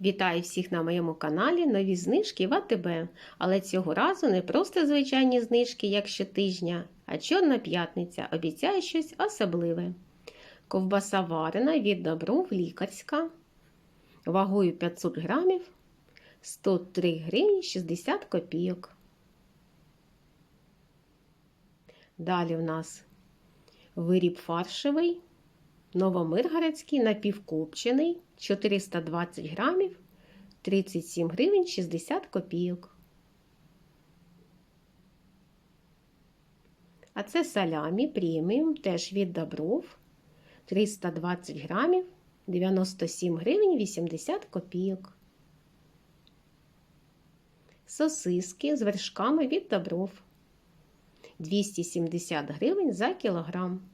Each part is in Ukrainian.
Вітаю всіх на моєму каналі нові знижки в АТБ. Але цього разу не просто звичайні знижки, як щотижня, а чорна п'ятниця обіцяє щось особливе. Ковбаса варена від добров лікарська вагою 500 грамів 103 гривні 60 копійок. Далі в нас виріб фаршевий Новомиргородський напівкопчений 420 грамів 37 гривень 60 копійок. А це салямі преміум теж від добров 320 грамів 97 гривень 80 копійок. Сосиски з вершками від добров 270 гривень за кілограм.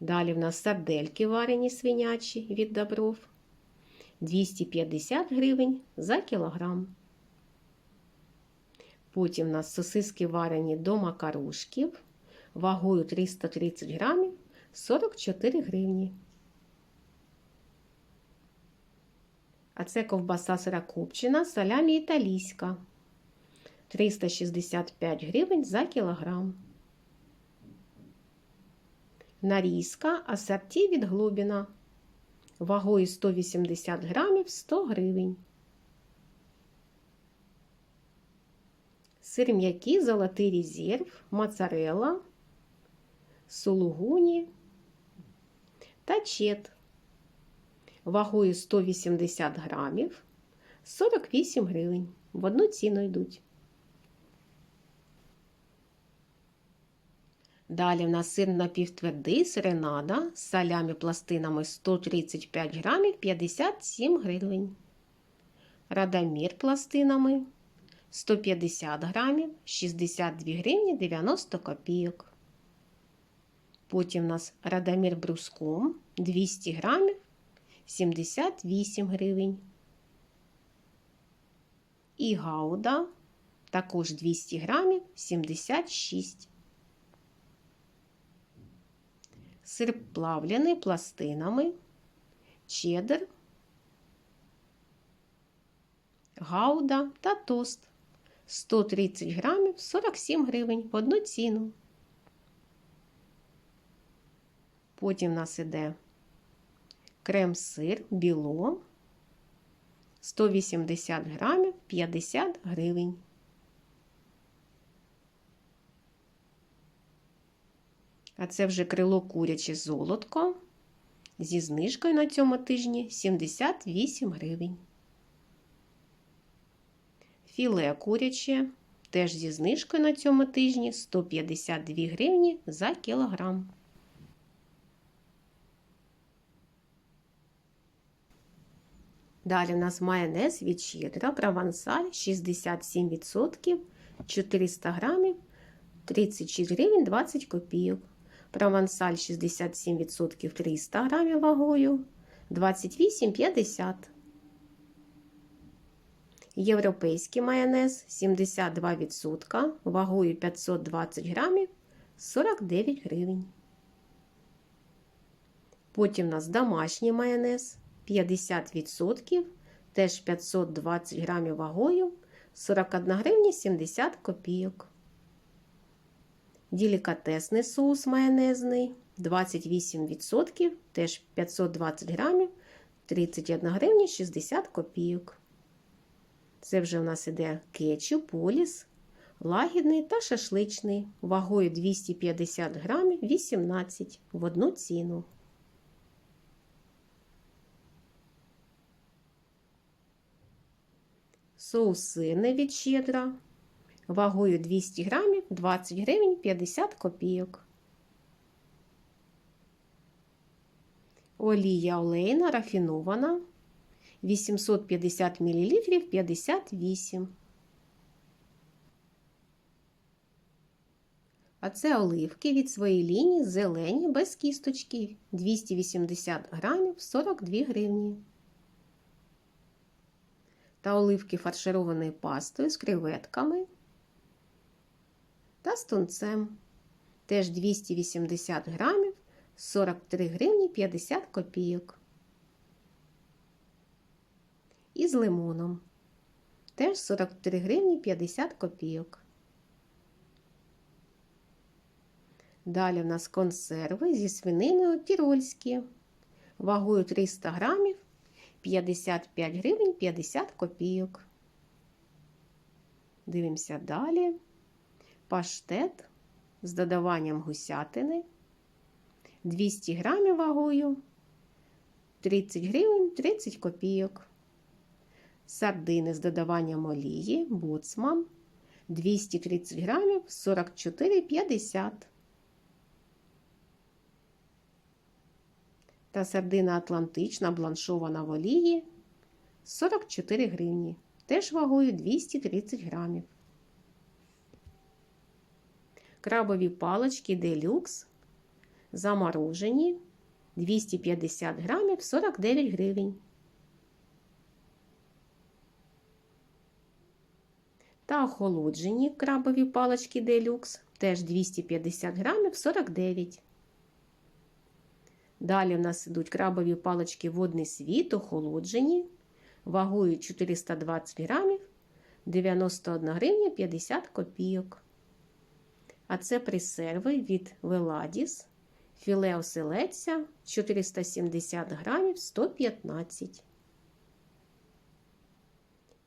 Далі в нас сардельки варені свинячі від добров 250 гривень за кілограм. Потім в нас сосиски варені до макарушків вагою 330 грамів 44 гривні. А це ковбаса сирокопчена салямі італійська 365 гривень за кілограм. Нарізка асорті від Глобіна вагою 180 грамів 100 гривень. Сир м'який, золотий резерв, моцарелла, сулугуні та чет вагою 180 грамів 48 гривень. В одну ціну йдуть. Далі в нас сир напівтвердий сиренада з салямі пластинами 135 грамів 57 гривень. Радамір пластинами 150 грамів 62 гривні 90 копійок. Потім у нас радамір бруском 200 грамів 78 гривень. І гауда також 200 грамів 76 сир плавляний пластинами, чеддер, гауда та тост 130 грамів 47 гривень в одну ціну. Потім в нас іде крем-сир біло 180 грамів 50 гривень. А це вже крило куряче золотко зі знижкою на цьому тижні 78 гривень. Філе куряче теж зі знижкою на цьому тижні 152 гривні за кілограм. Далі у нас майонез від щедра провансаль 67%, 400 грамів, 36 гривень 20 копійок. Провансаль 67% 300 грамів вагою 28,50. Європейський майонез 72% вагою 520 грамів 49 гривень. Потім у нас домашній майонез 50%, теж 520 грамів вагою 41 гривня 70 копійок. Делікатесний соус майонезний 28%, теж 520 грамів, 31 гривня 60 копійок. Це вже у нас іде кетчуп, поліс, лагідний та шашличний, вагою 250 грамів 18 в одну ціну. Соус сирний від щедра вагою 200 грамів 20 гривень 50 копійок. Олія олейна рафінована 850 мл 58. А це оливки від своєї лінії зелені без кісточки 280 грамів 42 гривні. Та оливки фаршированою пастою з креветками та з тунцем. Теж 280 грамів 43 гривні 50 копійок. із лимоном. Теж 43 гривні 50 копійок. Далі в нас консерви зі свининою тірольські. Вагою 300 грамів 55 гривень 50 копійок. Дивимося далі. Паштет з додаванням гусятини. 200 грамів вагою 30 гривень 30 копійок. Сардини з додаванням олії, боцман 230 грамів 44,50. Та сардина атлантична бланшована в олії 44 гривні. Теж вагою 230 грамів. Крабові палочки делюкс заморожені 250 грамів 49 гривень. Та охолоджені крабові палочки делюкс теж 250 грамів 49. Далі в нас ідуть крабові палочки водний світ, охолоджені, вагою 420 грамів 91 гривня 50 копійок. А це присерви від Веладіс, філе оселедця 470 грамів 115.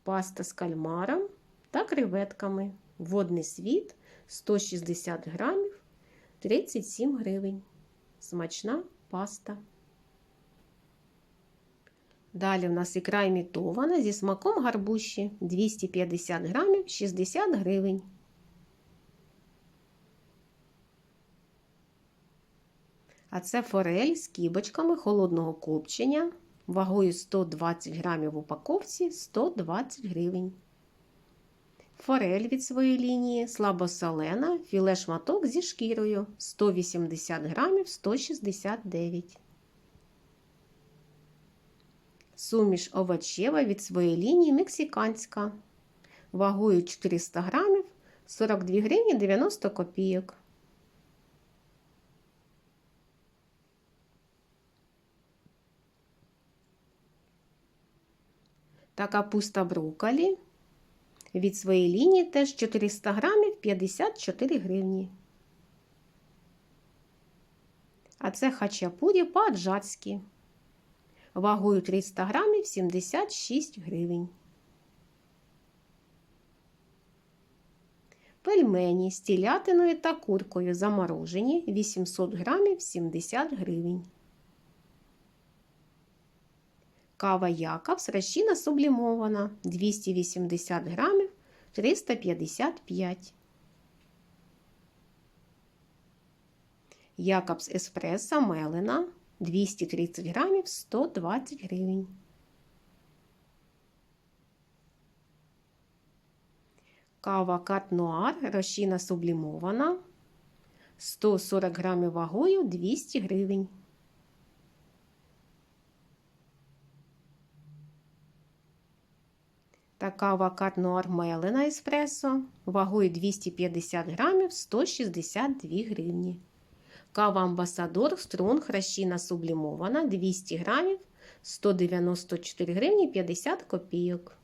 Паста з кальмаром та креветками. Водний світ 160 грамів 37 гривень. Смачна паста. Далі в нас ікра імітована зі смаком гарбуші 250 грамів 60 гривень. А це форель з кібочками холодного копчення вагою 120 грамів в упаковці 120 гривень. Форель від своєї лінії слабосолена, філе шматок зі шкірою 180 грамів 169. Суміш овочева від своєї лінії мексиканська. Вагою 400 грамів 42 гривні 90 копійок. Та капуста брокколі від своєї лінії теж 400 грамів 54 гривні. А це хачапурі по-аджарськи. Вагою 300 грамів 76 гривень. Пельмені з тілятиною та куркою заморожені 800 грамів 70 гривень. Кава Якобс розчина сублімована 280 грамів 355. Якобс еспресо мелена 230 грамів 120 гривень. Кава Кат Нуар розчина сублімована 140 грамів вагою 200 гривень. Та кава Кат Нуар еспресо вагою 250 грамів 162 гривні. Кава Амбасадор Стронг розчина сублімована 200 грамів 194 гривні 50 копійок.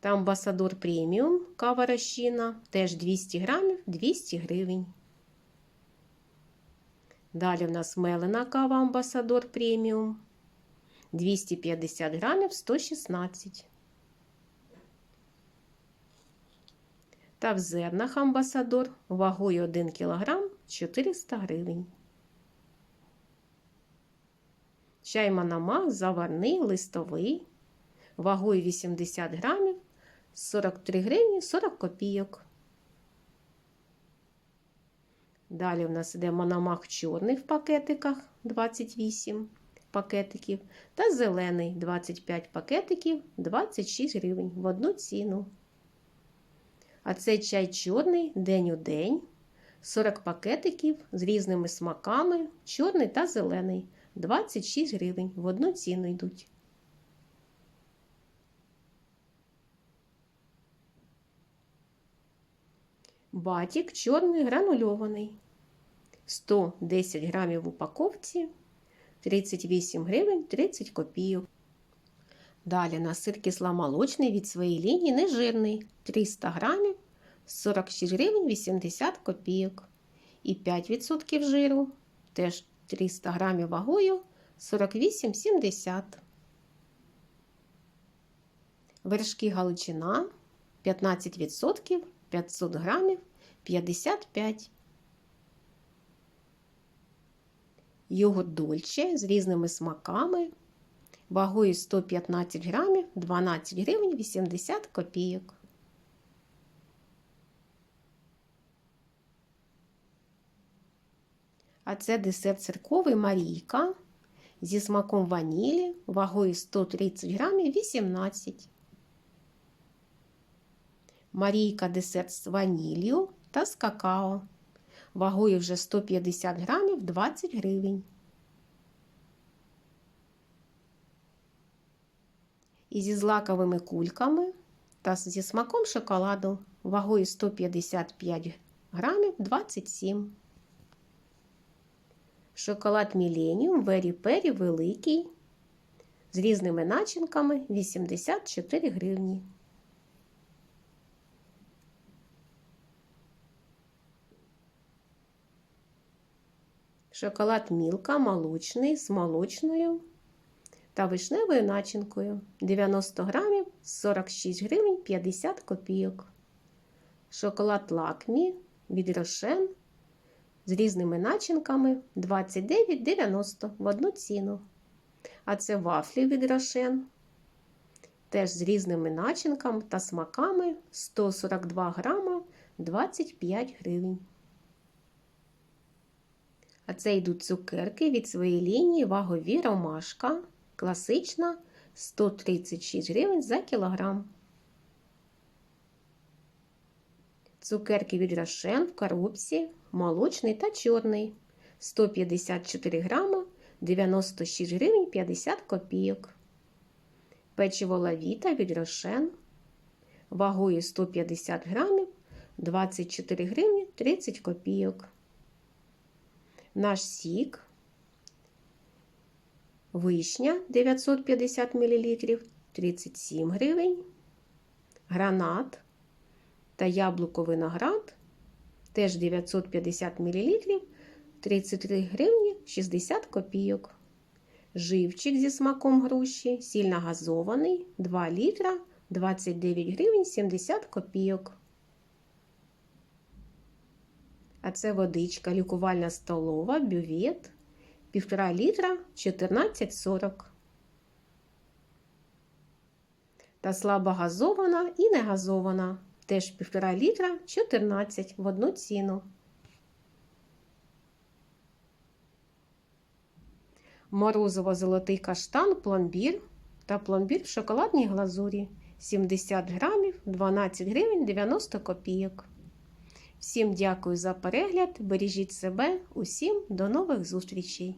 Та Амбасадор преміум кава розчина теж 200 грамів 200 гривень. Далі в нас мелена кава Амбасадор преміум 250 грамів 116. Та в зернах амбасадор вагою 1 кг 400 гривень. Чай Манамах заварний листовий, вагою 80 грамів 43 гривні 40 копійок. Далі в нас іде Мономах чорний в пакетиках 28 пакетиків та зелений 25 пакетиків 26 гривень в одну ціну. А цей чай чорний день у день 40 пакетиків з різними смаками, чорний та зелений 26 гривень в одну ціну йдуть. Батік чорний гранульований. 110 грамів в упаковці 38 гривень 30 копійок. Далі на сир кисломолочний від своєї лінії нежирний 300 грамів 46 гривень 80 копійок. І 5% жиру теж 300 грамів вагою 48,70. Вершки галичина 15% 500 грамів 55. Йогурт дольче з різними смаками вагою 115 грамів 12 гривень 80 копійок. А це десерт церковий Марійка зі смаком ванілі вагою 130 грамів 18. Марійка десерт з ваніллю та з какао. Вагою вже 150 грамів 20 гривень. І зі злаковими кульками та зі смаком шоколаду вагою 155 грамів 27. Шоколад Міленіум Вері Пері великий з різними начинками 84 гривні. Шоколад Мілка молочний з молочною та вишневою начинкою 90 грамів 46 гривень 50 копійок. Шоколад Лакмі від Рошен з різними начинками 29,90 в одну ціну. А це вафлі від Рошен. Теж з різними начинками та смаками 142 грама 25 гривень. А це йдуть цукерки від своєї лінії вагові ромашка. Класична 136 гривень за кілограм. Цукерки від Рошен в коробці молочний та чорний 154 грама 96 гривень 50 копійок. Печиво лавіта від Рошен вагою 150 грамів 24 гривні 30 копійок. Наш сік вишня 950 мл 37 гривень, гранат та яблуко виноград теж 950 мл 33 гривні 60 копійок. Живчик зі смаком груші, сильно газований 2 літра 29 гривень 70 копійок. А це водичка лікувальна столова, бювет, 1,5 літра 14,40. Та слабо газована і не газована. Теж 1,5 літра 14 в одну ціну. Морозово-золотий каштан, пломбір та пломбір в шоколадній глазурі 70 грамів 12 гривень 90 копійок. Всім дякую за перегляд. Бережіть себе, усім до нових зустрічей!